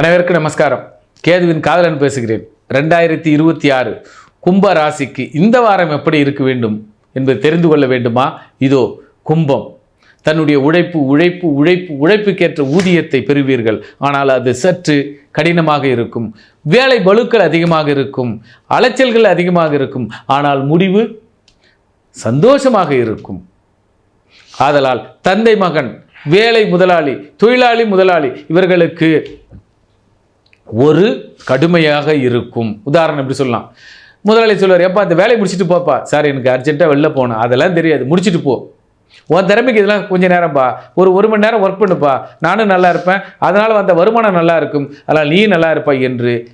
அனைவருக்கும் நமஸ்காரம். கேதுவின் காதலன் பேசுகிறேன். ரெண்டாயிரத்தி இருபத்தி ஆறு கும்ப ராசிக்கு இந்த வாரம் எப்படி இருக்க வேண்டும் என்பது தெரிந்து கொள்ள வேண்டுமா? இதோ கும்பம். தன்னுடைய உழைப்பு உழைப்பு உழைப்பு உழைப்புக்கேற்ற ஊதியத்தை பெறுவீர்கள். ஆனால் அது சற்று கடினமாக இருக்கும். வேலை பளுக்கள் அதிகமாக இருக்கும். அலைச்சல்கள் அதிகமாக இருக்கும். ஆனால் முடிவு சந்தோஷமாக இருக்கும். ஆதலால் தந்தை மகன் வேலை முதலாளி தொழிலாளி முதலாளி இவர்களுக்கு ஒரு கடுமையாக இருக்கும். உதாரணம் எப்படி சொல்லலாம்? முதலாளி சொல்லுவார் எப்பா அந்த வேலையை முடிச்சுட்டு போப்பா. சார் எனக்கு அர்ஜென்ட்டாக வெளில போகணும். அதெல்லாம் தெரியாது. முடிச்சுட்டு போ. உன் திறமைக்கு இதெல்லாம் கொஞ்சம் நேரம்ப்பா ஒரு ஒரு மணி நேரம் ஒர்க் பண்ணுப்பா. நானும் நல்லா இருப்பேன். அதனால் வந்த வருமானம் நல்லா இருக்கும். அதனால் நீ நல்லா இருப்பா என்று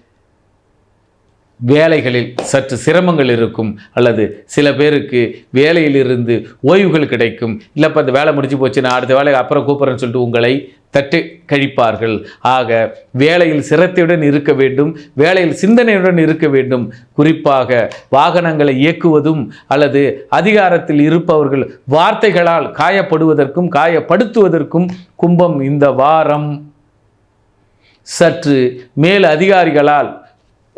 வேலைகளில் சற்று சிரமங்கள் இருக்கும் அல்லது சில பேருக்கு வேலையிலிருந்து ஓய்வுகள் கிடைக்கும். இல்லைப்பா இந்த வேலை முடிஞ்சு போச்சு நான் அடுத்த வேலைக்கு அப்புறம் கூப்பிட்றேன்னு சொல்லிட்டு உங்களை தட்டு கழிப்பார்கள். ஆக வேலையில் சிரத்தையுடன் இருக்க வேண்டும் வேலையில் சிந்தனையுடன் இருக்க வேண்டும். குறிப்பாக வாகனங்களை இயக்குவதும் அல்லது அதிகாரத்தில் இருப்பவர்கள் வார்த்தைகளால் காயப்படுவதற்கும் காயப்படுத்துவதற்கும் கும்பம் இந்த வாரம். சற்று மேல் அதிகாரிகளால்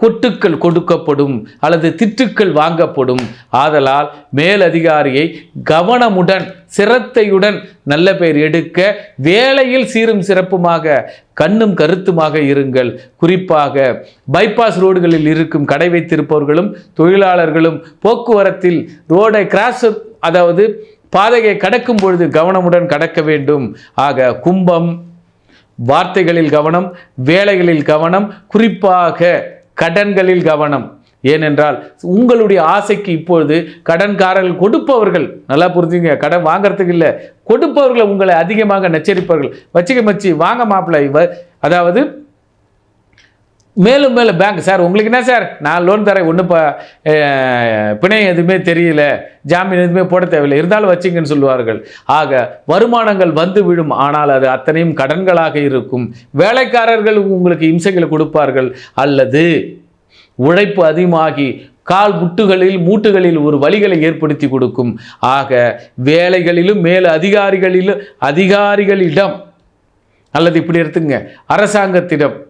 கொட்டுக்கள் கொடுக்கப்படும் அல்லது திட்டுக்கள் வாங்கப்படும். ஆதலால் மேலதிகாரியை கவனமுடன் சிரத்தையுடன் நல்ல பெயர் எடுக்க வேலையில் சீரும் சிறப்புமாக கண்ணும் கருத்துமாக இருங்கள். குறிப்பாக பைபாஸ் ரோடுகளில் இருக்கும் கடை வைத்திருப்பவர்களும் தொழிலாளர்களும் போக்குவரத்தில் ரோடை கிராஸ் அதாவது பாதையை கடக்கும் பொழுது கவனமுடன் கடக்க வேண்டும். ஆக கும்பம் வார்த்தைகளில் கவனம் வேலைகளில் கவனம் குறிப்பாக கடன்களில் கவனம். ஏனென்றால் உங்களுடைய ஆசைக்கு இப்பொழுது கடன்காரர்கள் கொடுப்பவர்கள் நல்லா புரிஞ்சுங்க கடன் வாங்குறதுக்கு இல்லை கொடுப்பவர்களை உங்களை அதிகமாக நச்சரிப்பவர்கள். வச்சுக்க மச்சி வாங்க மாப்பிள்ளை அதாவது மேலும் மேலும் பேங்க் சார் உங்களுக்கு என்ன சார்? நான் லோன் தரேன். ஒன்றும் இப்போ பிணையம் எதுவுமே தெரியல. ஜாமீன் எதுவுமே போட தேவையில்லை. இருந்தாலும் வச்சிங்கன்னு சொல்லுவார்கள். ஆக வருமானங்கள் வந்து விடும். ஆனால் அது அத்தனையும் கடன்களாக இருக்கும். வேலைக்காரர்கள் உங்களுக்கு இம்சைகளை கொடுப்பார்கள். அல்லது உழைப்பு அதிகமாகி கால் முட்டுகளில் மூட்டுகளில் ஒரு வழிகளை ஏற்படுத்தி கொடுக்கும். ஆக வேலைகளிலும் மேல் அதிகாரிகளிலும் அதிகாரிகளிடம் அல்லது இப்படி எடுத்துங்க. அரசாங்கத்திடம்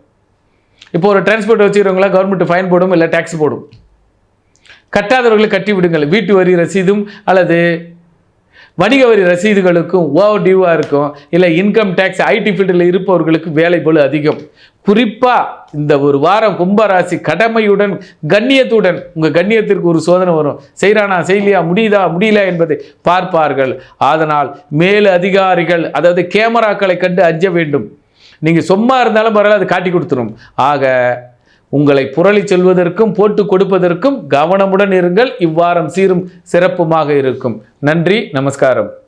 இப்போ ஒரு டிரான்ஸ்போர்ட் வச்சுக்கிறவங்களா கவர்மெண்ட் ஃபைன் போடும் இல்லை டேக்ஸ் போடும்? கட்டாதவர்களை கட்டி விடுங்கள். வீட்டு வரி ரசீதும் அல்லது வணிக வரி ரசீதுகளுக்கும் ஓவர் டியூவாக இருக்கும். இல்லை இன்கம் டேக்ஸ் ஐடி ஃபீல்டில் இருப்பவர்களுக்கு வேலை போல அதிகம். குறிப்பாக இந்த ஒரு வாரம் கும்பராசி கடமையுடன் கண்ணியத்துடன் உங்கள் கண்ணியத்திற்கு ஒரு சோதனை வரும். செய்கிறானா செய்யலையா முடியுதா முடியல என்பதை பார்ப்பார்கள். அதனால் மேல் அதிகாரிகள் அதாவது கேமராக்களை கண்டு அஞ்ச வேண்டும். நீங்கள் சும்மா இருந்தாலும் பரவாயில்ல அது காட்டி கொடுத்துரும். ஆக உங்களை புரளி செல்வதற்கும் போட்டு கொடுப்பதற்கும் கவனமுடன் இருங்கள். இவ்வாரம் சீரும் சிறப்புமாக இருக்கும். நன்றி நமஸ்காரம்.